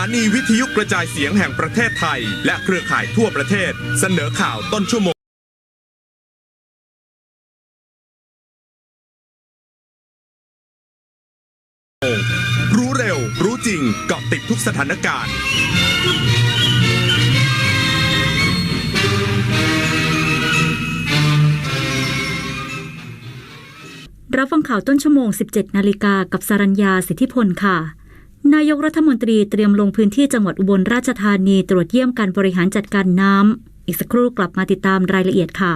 านีวิทยุกระจายเสียงแห่งประเทศไทย และเครือข่ายทั่วประเทศ เสนอข่าวต้นชั่วโมงรู้เร็ว รู้จริงเกาะติดทุกสถานการณ์ รับฟังข่าวต้นชั่วโมง 17 นาฬิกากับสรัญญาสิทธิพลค่ะ นายกรัฐมนตรีเตรียมลงพื้นที่จังหวัดอุบลราชธานีตรวจเยี่ยมการบริหารจัดการน้ำอีกสักครู่กลับมาติดตามรายละเอียดค่ะ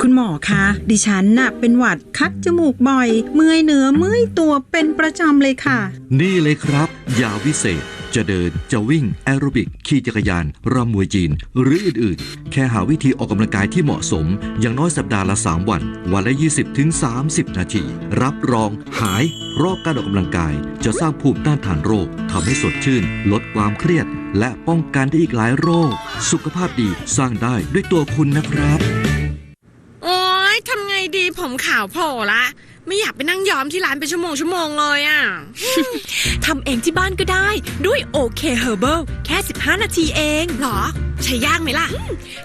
คุณหมอคะ ดิฉันน่ะเป็นหวัดคัดจมูกบ่อย เมื่อยเนื้อเมื่อยตัวเป็นประจำเลยค่ะ นี่เลยครับ ยาวิเศษ จะเดินจะวิ่ง แอโรบิก ขี่จักรยานรำมวยจีน หรืออื่นๆ แค่หาวิธีออกกำลังกายที่เหมาะสม อย่างน้อยสัปดาห์ละ 3 วัน วันละ 20ถึง30 นาที รับรองหายโรคการออกกำลังกาย จะสร้างภูมิต้านทานโรคทำให้สดชื่น ลดความเครียด และป้องกันได้อีกหลายโรค สุขภาพดีสร้างได้ด้วยตัวคุณนะครับ โอ๊ยทำไงดีผมขาวโผล่ละ ไม่อยากไปนั่งย้อมที่ร้านเป็นชั่วโมงชั่วโมงเลยอะ ทำเองที่บ้านก็ได้ด้วยโอเคเฮอร์เบิลแค่ 15 นาทีเองหรอ ใช้ยากไหมล่ะ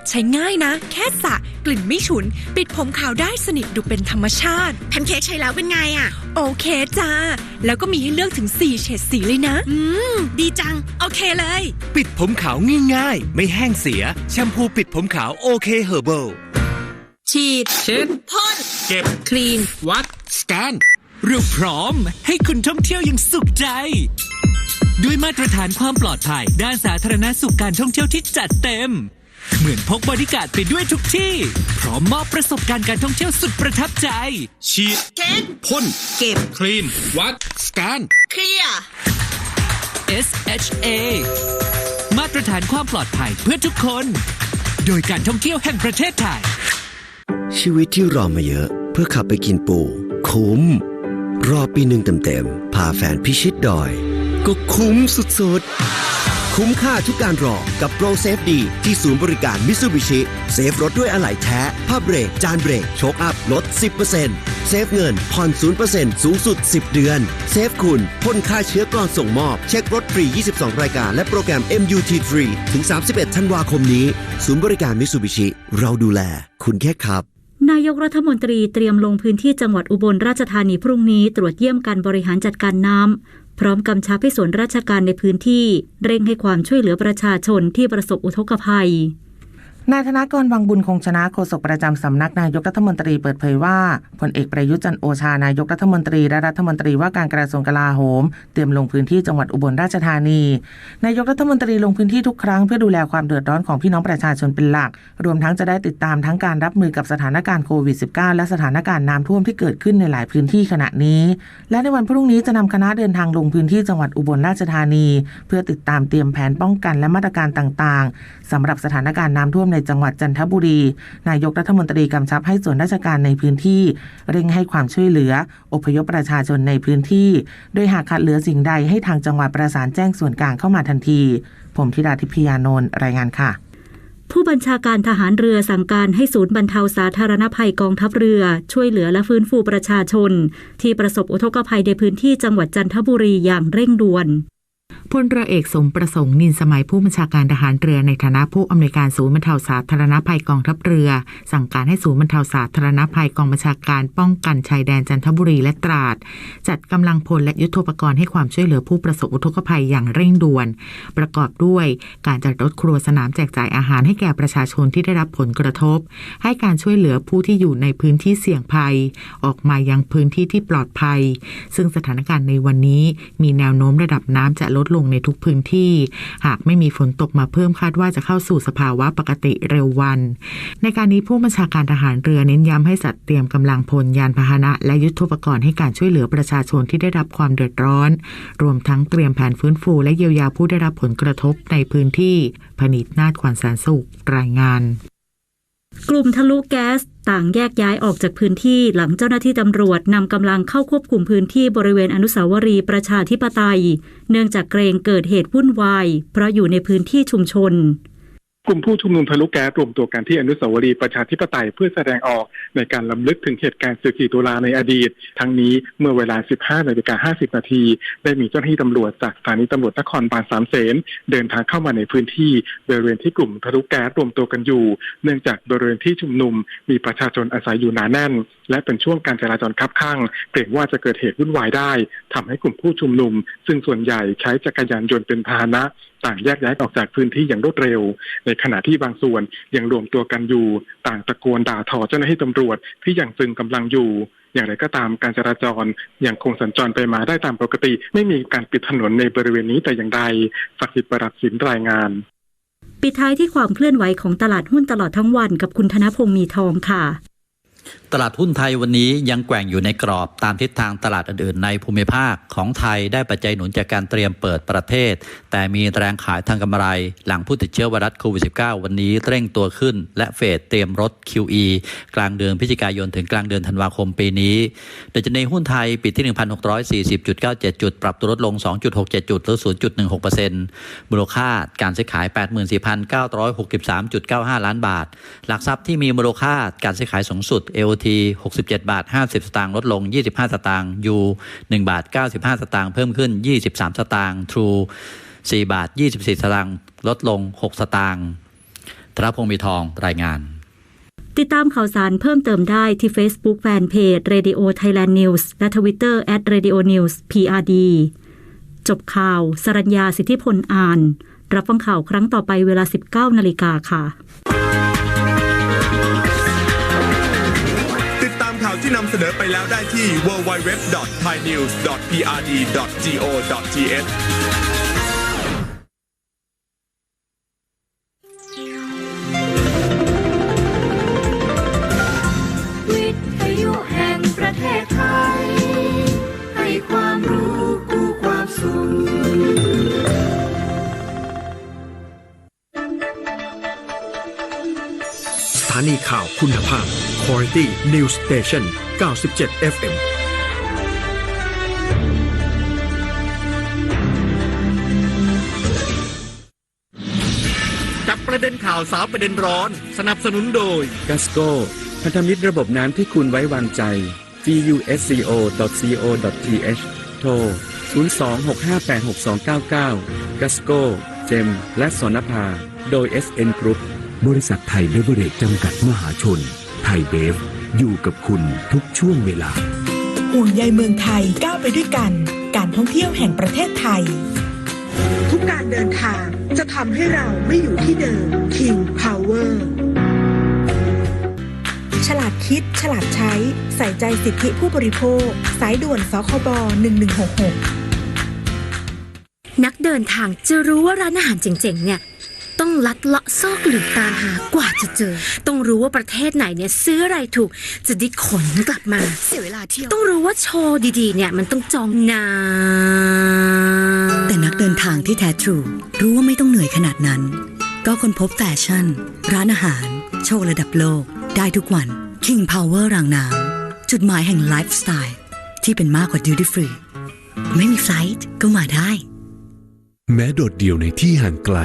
ใช้ง่ายนะ แค่สระกลิ่นไม่ฉุน ปิดผมขาวได้สนิทดูเป็นธรรมชาติ แพนเค้กใช้แล้วเป็นไงอะ โอเคจ้า แล้วก็มีให้เลือกถึง 4 เฉดสีเลยนะ อืม ดีจัง โอเคเลย ปิดผมขาวง่ายๆ ไม่แห้งเสีย แชมพูปิดผมขาวโอเคเฮอร์เบิล ฉีด เช็ดพ่น เก็บ คลีน วัด สแกน เราพร้อมให้คุณท่องเที่ยวอย่างสุขใจ ด้วยมาตรฐานความปลอดภัย ด้านสาธารณสุขการท่องเที่ยวที่จัดเต็ม เหมือนพกบริการดไปด้วยทุกที่ พร้อมมอบประสบการณ์การท่องเที่ยวสุดประทับใจ ฉีด เช็ด พ่น เก็บ คลีน วัด สแกน เคลียร์ SHA มาตรฐานความปลอดภัยเพื่อทุกคน โดยการท่องเที่ยวแห่งประเทศไทย ชีวิตที่รอมาเยอะ เพื่อขับไปกินปู คุ้ม รอปีหนึ่งเต็มๆพาแฟนพิชิตดอย ก็คุ้มสุดๆ คุ้มค่าทุกการรอกับโปรเซฟดีที่ศูนย์บริการมิซูบิชิเซฟรถด้วยอะไหล่แท้ผ้าเบรก จานเบรก โชคอัพลด 10%เซฟเงินผ่อน 0%สูงสุด 10 เดือน เซฟคุณพ่นฆ่าเชื้อก่อนส่งมอบ เช็ครถฟรี 22 รายการ และโปรแกรม MUT ฟรีถึง 31 ธันวาคมนี้ ศูนย์บริการมิซูบิชิเราดูแล คุณแค่ขับ นายกรัฐมนตรีเตรียมลงพื้นที่จังหวัดอุบลราชธานีพรุ่งนี้ ตรวจเยี่ยมการบริหารจัดการน้ำ พร้อมกำชับให้ส่วนราชการในพื้นที่ เร่งให้ความช่วยเหลือประชาชนที่ประสบอุทกภัย นายธนากรวังบุญคงชนะโฆษกประจำสำนักนายกรัฐมนตรีเปิดเผยว่าพลเอกประยุทธ์จันโอชานายกรัฐมนตรีและรัฐมนตรีว่าการกระทรวงกลาโหม เตรียมลงพื้นที่จังหวัดอุบลราชธานี นายกรัฐมนตรีลงพื้นที่ทุกครั้งเพื่อดูแลความเดือดร้อนของพี่น้องประชาชนเป็นหลัก รวมทั้งจะได้ติดตามทั้งการรับมือกับสถานการณ์โควิด -19 และสถานการณ์น้ำท่วมที่เกิดขึ้นในหลายพื้นที่ขณะนี้ และในวันพรุ่งนี้จะนำคณะเดินทางลงพื้นที่จังหวัดอุบลราชธานี เพื่อติดตามเตรียมแผนป้องกันและมาตรการต่างๆสำหรับสถานการณ์น้ำท่วมในจังหวัดจันทบุรี นายกรัฐมนตรีกำชับให้ส่วนราชการในพื้นที่ เร่งให้ความช่วยเหลือ อพยพประชาชนในพื้นที่ โดยหากขาดเหลือสิ่งใดให้ทางจังหวัดประสานแจ้งส่วนกลางเข้ามาทันที ผมธิดาทิพยานนท์รายงานค่ะผู้บัญชาการทหารเรือสั่งการให้ศูนย์บรรเทาสาธารณภัยกองทัพเรือ ช่วยเหลือและฟื้นฟูประชาชน ที่ประสบอุทกภัยในพื้นที่จังหวัดจันทบุรีอย่างเร่งด่วน พลเรือเอกสมประสงค์นินสมัยผู้บัญชาการทหารเรือในฐานะผู้อำนวยการศูนย์บรรเทาสาธารณภัยกองทัพเรือ สั่งการให้ศูนย์บรรเทาสาธารณภัยกองบัญชาการป้องกันชายแดนจันทบุรีและตราด จัดกำลังพลและยุทธปกรณ์ให้ความช่วยเหลือผู้ประสบอุทกภัยอย่างเร่งด่วน ประกอบด้วยการจัดรถครัวสนามแจกจ่ายอาหารให้แก่ประชาชนที่ได้รับผลกระทบ ให้การช่วยเหลือผู้ที่อยู่ในพื้นที่เสี่ยงภัย ออกมายังพื้นที่ที่ปลอดภัย ซึ่งสถานการณ์ในวันนี้มีแนวโน้มระดับน้ำจะลดลงในทุกพื้นที่ หากไม่มีฝนตกมาเพิ่มคาดว่าจะเข้าสู่สภาวะปกติเร็ววัน ในการนี้ผู้บัญชาการทหารเรือเน้นย้ำให้จัดเตรียมกำลังพลยานพาหนะ และยุทธปกรณ์ให้การช่วยเหลือประชาชนที่ได้รับความเดือดร้อน รวมทั้งเตรียมแผนฟื้นฟู และเยียวยาผู้ได้รับผลกระทบในพื้นที่พนิตนาฏขวัญแสนสุขรายงาน ลุ่มทะลุแก๊สต่างแยกย้ายออกจากพื้นที่หลังเจ้าหน้าที่ตำรวจนำกำลังเข้าควบคุมพื้นที่บริเวณอนุสาวรีย์ประชาธิปไตย เนื่องจากเกรงเกิดเหตุวุ่นวาย เพราะอยู่ในพื้นที่ชุมชน กลุ่มผู้ชุมนุมทะลุแก๊สรวมตัวกันที่อนุสาวรีย์ประชาธิปไตยเพื่อแสดงออกในการล้ำลึกถึงเหตุการณ์14ตุลาในอดีต ทั้งนี้เมื่อเวลา 15นาฬิกา50 นาที ได้มีเจ้าหน้าที่ตำรวจจากสถานีตำรวจนครบาลสามเสนเดินทางเข้ามาในพื้นที่บริเวณที่กลุ่มทะลุแก๊สรวมตัวกันอยู่ เนื่องจากบริเวณที่ชุมนุมมีประชาชนอาศัยอยู่หนาแน่น และเป็นช่วงการจราจรคับข้างเกรงว่าจะเกิดเหตุวุ่นวายได้ทำให้กลุ่มผู้ชุมนุม ซึ่งส่วนใหญ่ใช้จักรยานยนต์เป็นพาหนะต่างแยกย้ายออกจากพื้นที่อย่างรวดเร็ว ในขณะที่บางส่วนยังรวมตัวกันอยู่ ต่างตะโกนด่าทอเจ้าหน้าที่ตำรวจที่ยังตึงกำลังอยู่ อย่างไรก็ตามการจราจรยังคงสัญจรไปมาได้ตามปกติ ไม่มีการปิดถนนในบริเวณนี้แต่อย่างใดศักดิ์สิทธิ์ประดับสินรายงาน ปิดท้ายที่ความเคลื่อนไหวของตลาดหุ้นตลอดทั้งวันกับคุณธนพงศ์มีทองค่ะ ตลาดหุ้นไทยวันนี้ยังแกว่งอยู่ในกรอบตามทิศทางตลาดอื่นๆในภูมิภาคของไทยได้ปัจจัยหนุนจากการเตรียมเปิดประเทศ แต่มีแรงขายทางกำไร หลังผู้ติดเชื้อไวรัสโควิด -19 วันนี้เร่งตัวขึ้น และเฟดเตรียมลด QE กลางเดือนพฤศจิกายนถึงกลางเดือนธันวาคมปีนี้ดัชนีหุ้นไทยปิดที่ 1,640.97 จุด ปรับตัวลดลง 2.67 จุดหรือ 0.16%มูลค่าการซื้อขาย 84,963.95 ล้านบาท หลักทรัพย์ที่มีมูลค่าการซื้อขายสูงสุด AOT 67 บาท 50 สตางค์ลดลง 25 สตางค์ U 1 บาท 95 สตางค์เพิ่มขึ้น 23 สตางค์ True 4 บาท 24 สตางค์ลดลง 6 สตางค์ธนพงศ์มีทองรายงาน ติดตามข่าวสารเพิ่มเติมได้ที่ Facebook Fanpage Radio Thailand News และ Twitter @radio news PRD จบข่าวสรัญญาสิทธิพลอ่าน รับฟังข่าวครั้งต่อไปเวลา 19นาฬิกาค่ะ ที่นำเสนอไปแล้วได้ที่ www.thainews.prd.go.th Quality News Station 97 FM จับประเด็นข่าวสาวประเด็นร้อน สนับสนุนโดยกัสโกพันธมิตรระบบน้ำที่คุณไว้วางใจ gusco.co.th โทร 026586299 กัสโกเจม และสนภา โดย SN Group บริษัทไทยเบเวอเรจจำกัดมหาชน ไทยเบฟอยู่กับคุณทุกช่วงเวลา ห่วงใยเมืองไทยก้าวไปด้วยกัน การท่องเที่ยวแห่งประเทศไทย ทุกการเดินทางจะทำให้เราไม่อยู่ที่เดิม King Power ฉลาดคิด ฉลาดใช้ ใส่ใจสิทธิผู้บริโภค สายด่วนสคบ 1166 นักเดินทางจะรู้ว่าร้านอาหารเจ๋งๆเนี่ย ต้องลัดเลาะซอกหลืบตามหากว่าจะเจอ ต้องรู้ว่าประเทศไหนเนี่ยซื้ออะไรถูกจะได้ขนกลับมา เสียเวลาเที่ยว ต้องรู้ว่าโชว์ดีๆ เนี่ยมันต้องจองนานแต่นักเดินทางที่แท้ทรูรู้ว่าไม่ต้องเหนื่อยขนาดนั้น ก็ค้นพบแฟชั่น ร้านอาหาร โชว์ระดับโลก ได้ทุกวัน King Power รางน้ำจุดหมายแห่งไลฟ์สไตล์ที่เป็นมากกว่า Duty Free ไม่มีไฟล์ก็มาได้ แม้โดดเดี่ยวในที่ห่างไกล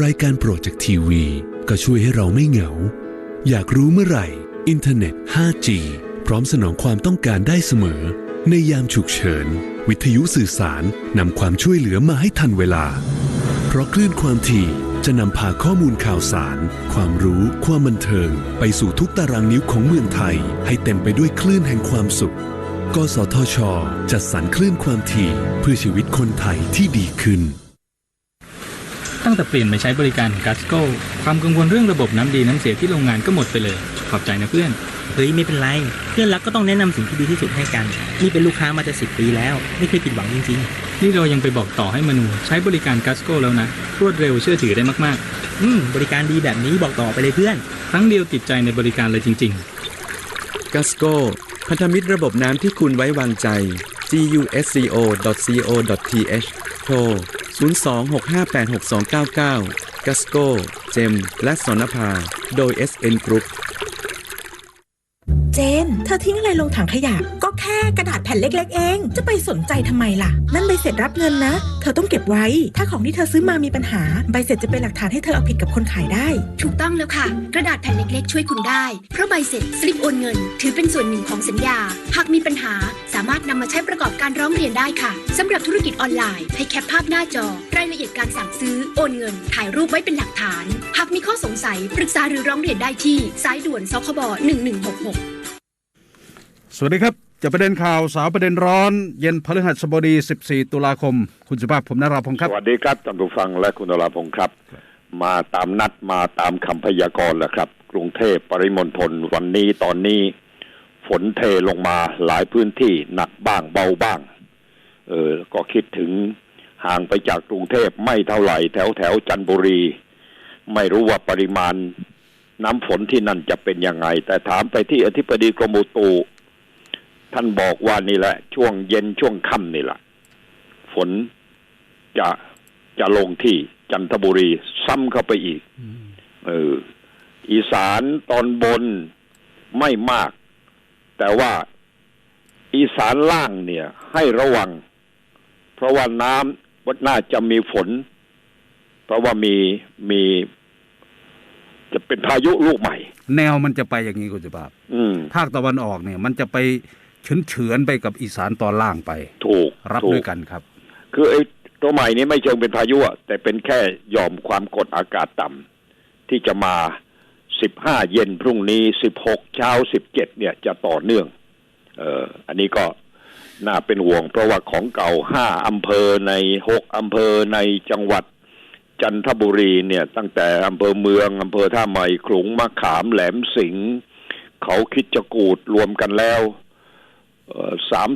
รายการโปรดจากทีวี ก็ช่วยให้เราไม่เหงา อยากรู้เมื่อไหร่ อินเทอร์เน็ต 5G พร้อมสนองความต้องการได้เสมอ ในยามฉุกเฉิน วิทยุสื่อสารนำความช่วยเหลือมาให้ทันเวลา เพราะคลื่นความถี่จะนำพาข้อมูลข่าวสาร ความรู้ ความบันเทิง ไปสู่ทุกตารางนิ้วของเมืองไทย ให้เต็มไปด้วยคลื่นแห่งความสุข กสทช จัดสรรคลื่นความถี่เพื่อชีวิตคนไทยที่ดีขึ้น ตั้งแต่เปลี่ยนมาใช้บริการของกัสโกความกังวลเรื่องระบบน้ำดีน้ำเสียที่โรงงานก็หมดไปเลย ขอบใจนะเพื่อน เฮ้ยไม่เป็นไร เพื่อนรักก็ต้องแนะนำสิ่งที่ดีที่สุดให้กัน นี่เป็นลูกค้ามาจะสิบปีแล้ว ไม่เคยผิดหวังจริงนี่เรายังไปบอกต่อให้มนูใช้บริการกัสโกแล้วนะ รวดเร็วเชื่อถือได้มากๆ อืมบริการดีแบบนี้บอกต่อไปเลยเพื่อน ครั้งเดียวติดใจในบริการเลยจริง กัสโกพันธมิตรระบบน้ำที่คุณไว้วางใจ gusco.co.th โทร 026586299 กัสโก เจม และสนภา โดย SN Group เจน เธอทิ้งอะไรลงถังขยะ ก็ แแค่กระดาษแผ่นเล็ก ๆ เอง จะไปสนใจทำไมล่ะ นั่นใบเสร็จรับเงินนะ เธอต้องเก็บไว้ ถ้าของที่เธอซื้อมามีปัญหา ใบเสร็จจะเป็นหลักฐานให้เธอเอาผิดกับคนขายได้ ถูกต้องแล้วค่ะ กระดาษแผ่นเล็ก ๆ ช่วยคุณได้ เพราะใบเสร็จสลิปโอนเงิน ถือเป็นส่วนหนึ่งของสัญญา หากมีปัญหาสามารถนำมาใช้ประกอบการร้องเรียนได้ค่ะสำหรับธุรกิจออนไลน์ให้แคปภาพหน้าจอ รายละเอียดการสั่งซื้อโอนเงิน ถ่ายรูปไว้เป็นหลักฐาน หากมีข้อสงสัยปรึกษาหรือร้องเรียนได้ที่สายด่วนสคบ1166สวัสดีครับ จะประเด็นข่าวสาวประเด็นร้อน เย็นพฤหัสบดี 14 ตุลาคม คุณสุภาพผมนราพงศ์ครับ สวัสดีครับท่านผู้ฟังและคุณนราพงศ์ครับ มาตามนัดมาตามคำพยากรณ์แหละครับ กรุงเทพปริมณฑลวันนี้ตอนนี้ ฝนเทลงมาหลายพื้นที่หนักบ้างเบาบ้าง เออก็คิดถึงห่างไปจากกรุงเทพไม่เท่าไหร่แถวแถวจันทบุรี ไม่รู้ว่าปริมาณน้ำฝนที่นั่นจะเป็นยังไง แต่ถามไปที่อธิบดีกรมอุตุ ท่านบอกว่านี่แหละ ช่วงเย็นช่วงค่ำนี่แหละฝนจะจะลงที่จันทบุรีซ้ำเข้าไปอีกเอออีสานตอนบนไม่มาก แต่ว่าอีสานล่างเนี่ย ให้ระวัง เพราะว่าน้ำวัดน่าจะมีฝน เพราะว่ามีมี จะเป็นพายุลูกใหม่ แนวมันจะไปอย่างนี้คุณสุภาพอืมภาคตะวันออกเนี่ย มันจะไป เฉือนเฉือนๆไปกับอีสานตอนล่างไป ถูกรับถูด้วยกันครับ คือไอ้ตัวใหม่นี้ไม่เชิงเป็นพายุอะแต่เป็นแค่หย่อมความกดอากาศต่ำที่จะมา15เย็นพรุ่งนี้16เช้า17เนี่ยจะต่อเนื่อง เอ่ออันนี้ก็น่าเป็นห่วง เพราะว่าของเก่า5อำเภอใน6อำเภอในจังหวัดจันทบุรีเนี่ย ตั้งแต่อำเภอเมืองอำเภอท่าใหม่ขลุงมะขามแหลมสิงห์เขาคิดจะกูดรวมกันแล้ว sám